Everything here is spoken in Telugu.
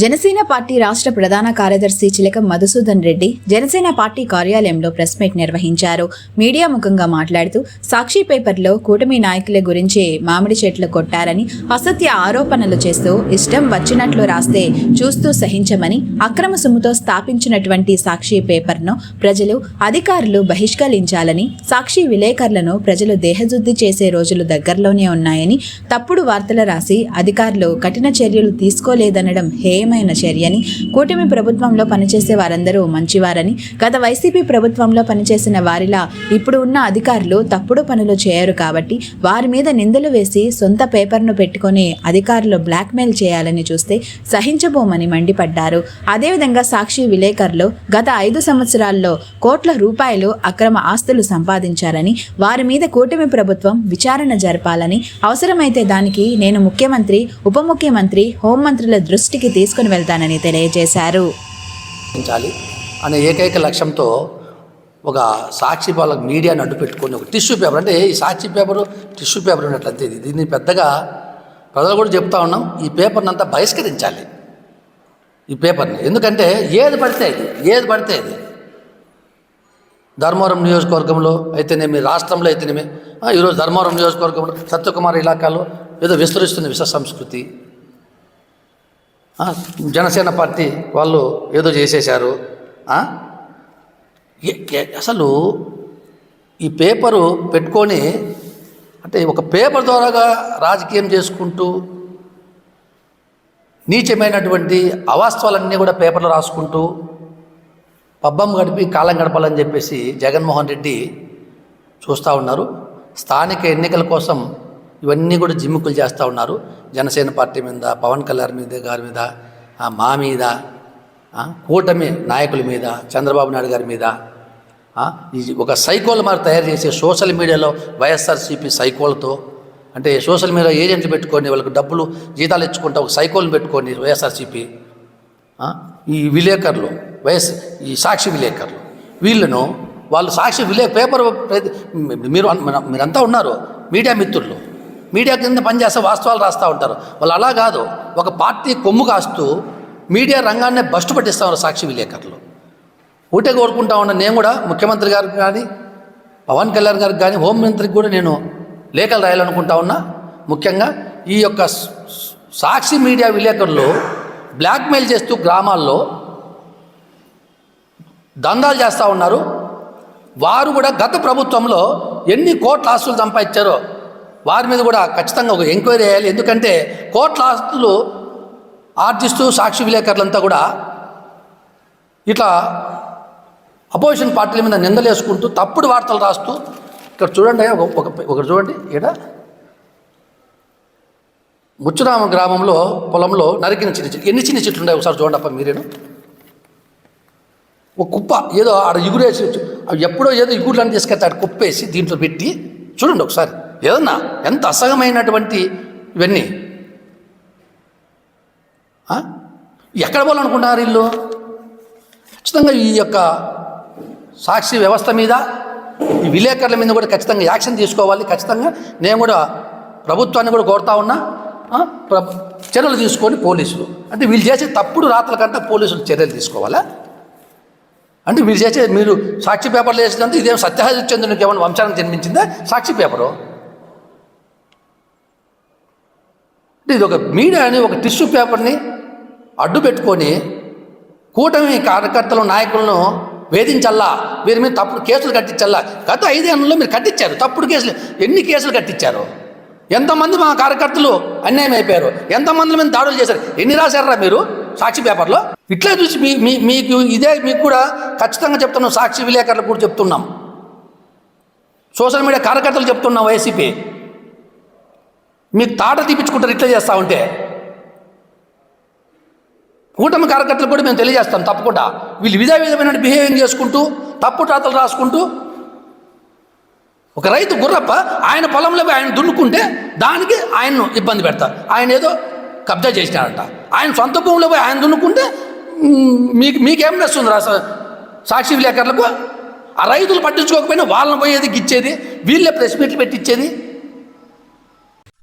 జనసేన పార్టీ రాష్ట్ర ప్రధాన కార్యదర్శి చిలకం మధుసూదన్ రెడ్డి జనసేన పార్టీ కార్యాలయంలో ప్రెస్ మీట్ నిర్వహించారు. మీడియా ముఖంగా మాట్లాడుతూ సాక్షి పేపర్లో కూటమి నాయకుల గురించి మామిడి చెట్లు కొట్టారని అసత్య ఆరోపణలు చేస్తూ ఇష్టం వచ్చినట్లు రాస్తే చూస్తూ సహించమని అక్రమ సొమ్ముతో స్థాపించినటువంటి సాక్షి పేపర్ను ప్రజలు అధికారులు బహిష్కరించాలని సాక్షి విలేకరులను ప్రజలు దేహశుద్ధి చేసే రోజులు దగ్గరలోనే ఉన్నాయని తప్పుడు వార్తలు రాసి అధికారులు కఠిన చర్యలు తీసుకోలేదనడం న్యాయమైన చర్యని కూటమి ప్రభుత్వంలో పనిచేసే వారందరూ మంచివారని గత వైసీపీ ప్రభుత్వంలో పనిచేసిన వారిలా ఇప్పుడు ఉన్న అధికారులు తప్పుడు పనులు చేయరు కాబట్టి వారి మీద నిందలు వేసి సొంత పేపర్ను పెట్టుకొని అధికారులు బ్లాక్మెయిల్ చేయాలని చూస్తే సహించబోమని మండిపడ్డారు. అదేవిధంగా సాక్షి విలేకరులు గత ఐదు సంవత్సరాల్లో కోట్ల రూపాయలు అక్రమ ఆస్తులు సంపాదించారని వారి మీద కూటమి ప్రభుత్వం విచారణ జరపాలని అవసరమైతే దానికి నేను ముఖ్యమంత్రి ఉప ముఖ్యమంత్రి హోంమంత్రుల దృష్టికి తీసుకుని వెళ్తానని తెలియజేశారు. అనే ఏకైక లక్ష్యంతో ఒక సాక్షి వాళ్ళకి మీడియాని అడ్డు పెట్టుకొని ఒక టిష్యూ పేపర్ అంటే ఈ సాక్షి పేపరు టిష్యూ పేపర్ ఉన్నట్లయితే ఇది దీన్ని పెద్దగా ప్రజలు కూడా చెప్తా ఉన్నాం. ఈ పేపర్ని అంతా బహిష్కరించాలి. ఈ పేపర్ని. ఎందుకంటే ఏది పడితే ఇది ఏది పడితే ఇది ధర్మవరం నియోజకవర్గంలో అయితేనేమి రాష్ట్రంలో అయితేనేమి ఆ, ఈరోజు ధర్మవరం నియోజకవర్గంలో సత్యకుమార్ ఇలాకాలో ఏదో విస్తరిస్తుంది విశ్వ సంస్కృతి. జనసేన పార్టీ వాళ్ళు ఏదో చేసేశారు. అసలు ఈ పేపరు పెట్టుకొని అంటే ఒక పేపర్ ద్వారాగా రాజకీయం చేసుకుంటూ నీచమైనటువంటి అవాస్తవాలన్నీ కూడా పేపర్లో రాసుకుంటూ పబ్బం గడిపి కాలం గడపాలని చెప్పేసి జగన్మోహన్ రెడ్డి చూస్తూ ఉన్నారు. స్థానిక ఎన్నికల కోసం ఇవన్నీ కూడా జిమ్ముకులు చేస్తూ ఉన్నారు. జనసేన పార్టీ మీద పవన్ కళ్యాణ్ మీద గారి మీద మా మీద కూటమి నాయకుల మీద చంద్రబాబు నాయుడు గారి మీద ఈ ఒక సైకోల్ మరి తయారు చేసే సోషల్ మీడియాలో వైఎస్ఆర్సీపీ సైకోలతో అంటే సోషల్ మీడియా ఏజెంట్లు పెట్టుకొని వాళ్ళకి డబ్బులు జీతాలు ఇచ్చుకుంటా ఒక సైకోల్ని పెట్టుకొని వైఎస్ఆర్సీపీ ఈ విలేకరులు వైఎస్ ఈ సాక్షి విలేకరులు వీళ్ళను వాళ్ళు సాక్షి విలే పేపర్ మీరు మీరంతా ఉన్నారు మీడియా మిత్రులు. మీడియా కింద పనిచేస్తే వాస్తవాలు రాస్తూ ఉంటారు. వాళ్ళు అలా కాదు. ఒక పార్టీ కొమ్ము కాస్తూ మీడియా రంగాన్నే బస్టు పట్టిస్తారు సాక్షి విలేకరులు. ఊటే కోరుకుంటా ఉన్నా నేను కూడా ముఖ్యమంత్రి గారికి కానీ పవన్ కళ్యాణ్ గారికి కానీ హోంమంత్రికి కూడా నేను లేఖలు రాయాలనుకుంటా ఉన్నా. ముఖ్యంగా ఈ యొక్క సాక్షి మీడియా విలేకరులు బ్లాక్మెయిల్ చేస్తూ గ్రామాల్లో దందాలు చేస్తూ ఉన్నారు. వారు కూడా గత ప్రభుత్వంలో ఎన్ని కోట్ల ఆస్తులు సంపాదించారో వారి మీద కూడా ఖచ్చితంగా ఒక ఎంక్వైరీ చేయాలి ఎందుకంటే కోట్ల ఆస్తులు ఆర్జిస్తూ సాక్షి విలేకరులంతా కూడా ఇట్లా అపోజిషన్ పార్టీల మీద నిందలేసుకుంటూ తప్పుడు వార్తలు రాస్తూ ఇక్కడ చూడండి ఒక ఒకరు ఒకటి చూడండి. ఇక్కడ ముచ్చురామ గ్రామంలో పొలంలో నరికిన చిన్న చెట్లు ఎన్ని చిన్న చెట్లు ఉన్నాయి ఒకసారి చూడండి అప్ప మీరేను? ఒక కుప్ప ఏదో ఆడ ఇగురేసి అవి ఎప్పుడో ఏదో ఇగురులను తీసుకెళ్తే ఆడ కుప్పేసి దీంట్లో పెట్టి చూడండి ఒకసారి. ఏదన్నా? ఎంత అసహమైనటువంటి ఇవన్నీ? ఎక్కడ పోవాలనుకుంటున్నారు వీళ్ళు? ఖచ్చితంగా ఈ యొక్క సాక్షి వ్యవస్థ మీద ఈ విలేకరుల మీద కూడా ఖచ్చితంగా యాక్షన్ తీసుకోవాలి. ఖచ్చితంగా నేను కూడా ప్రభుత్వాన్ని కూడా కోరుతా ఉన్నా. ప్ర- చర్యలు తీసుకొని పోలీసులు. అంటే వీళ్ళు చేసే తప్పుడు రాతల కంటే పోలీసులు చర్యలు తీసుకోవాలా? అంటే వీళ్ళు చేసే మీరు సాక్షి పేపర్లు వేసినంత ఇదేం సత్యహరిశ్చంద్రునికి ఏమైనా వంశానికి జన్మించిందా? సాక్షి పేపరు అంటే ఇది ఒక మీడియా అని ఒక టిష్యూ పేపర్ని అడ్డు పెట్టుకొని కూటమి కార్యకర్తలు నాయకులను వేధించల్లా వీరి మీద తప్పుడు కేసులు కట్టించల్లా. గత ఐదేళ్ళలో మీరు కట్టించారు తప్పుడు కేసులు. ఎన్ని కేసులు కట్టించారు? ఎంతమంది మా కార్యకర్తలు అన్యాయం అయిపోయారు? ఎంతమంది మీద దాడులు చేశారు? ఎన్ని రాశారా మీరు సాక్షి పేపర్లో? ఇట్లా చూసి మీ మీ మీకు ఇదే మీకు కూడా ఖచ్చితంగా చెప్తున్నాం సాక్షి విలేకరులకు కూడా చెప్తున్నాం. సోషల్ మీడియా కార్యకర్తలు చెప్తున్నాం వైసీపీ. మీ తాట తీపించుకుంటారు ఇట్లా చేస్తా ఉంటే. కూటమి కార్యకర్తలు కూడా మేము తెలియజేస్తాం తప్పకుండా. వీళ్ళు విధా విధమైన బిహేవింగ్ చేసుకుంటూ తప్పు టాతలు రాసుకుంటూ ఒక రైతు గుర్రప్ప ఆయన పొలంలో ఆయన దున్నుకుంటే దానికి ఆయన్ను ఇబ్బంది పెడతారు ఆయన ఏదో కబ్జా చేసినారంట ఆయన సొంత భూమిలో పోయి ఆయన దున్నుకుంటే మీకు మీకేం నస్తుంది రా సాక్షి విలేకరులకు? ఆ రైతులు పట్టించుకోకపోయినా వాళ్ళని పోయేది గిచ్చేది వీళ్ళే ప్రెస్ మీట్లు పెట్టించేది